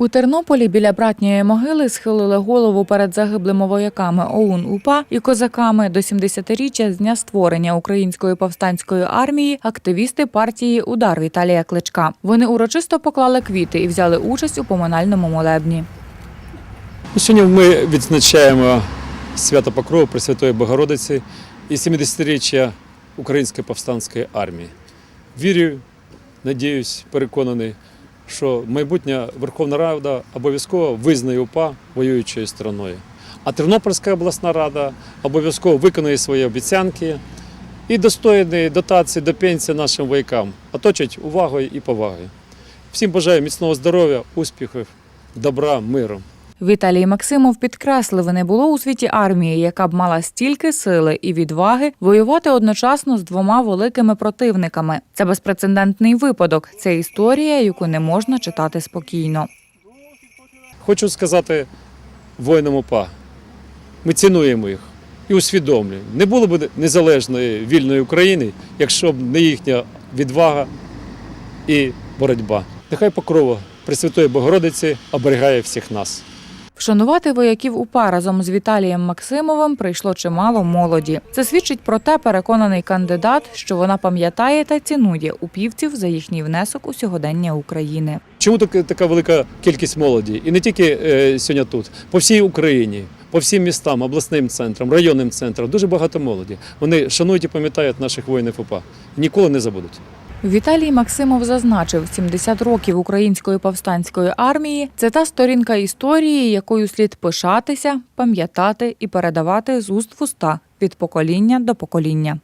У Тернополі біля братньої могили схилили голову перед загиблими вояками ОУН УПА і козаками до 70-річчя з дня створення української повстанської армії активісти партії Удар Віталія Кличка. Вони урочисто поклали квіти і взяли участь у поминальному молебні. Ну, Сьогодні ми відзначаємо свято Покрову Пресвятої Богородиці і 70-річчя Української повстанської армії. Вірю, надіюсь, переконаний, що майбутня Верховна Рада обов'язково визнає УПА воюючою стороною. А Тернопільська обласна рада обов'язково виконує свої обіцянки і достойні дотації до пенсії нашим воякам, оточать увагою і повагою. Всім бажаю міцного здоров'я, успіхів, добра, миру. Віталій Максимов підкреслив, не було у світі армії, яка б мала стільки сили і відваги воювати одночасно з двома великими противниками. Це безпрецедентний випадок. Це історія, яку не можна читати спокійно. Хочу сказати воїнам УПА, ми цінуємо їх і усвідомлюємо. Не було б незалежної вільної України, якщо б не їхня відвага і боротьба. Нехай покрова Пресвятої Богородиці оберігає всіх нас. Вшанувати вояків УПА разом з Віталієм Максимовим прийшло чимало молоді. Це свідчить про те, переконаний кандидат, що вона пам'ятає та цінує упівців за їхній внесок у сьогодення України. Чому така, така велика кількість молоді? І не тільки е, сьогодні тут, по всій Україні, по всім містам, обласним центрам, районним центрам. Дуже багато молоді. Вони шанують і пам'ятають наших воїнів УПА. Ніколи не забудуть. Віталій Максимов зазначив, 70 років української повстанської армії це та сторінка історії, якою слід пишатися, пам'ятати і передавати з уст в уста від покоління до покоління.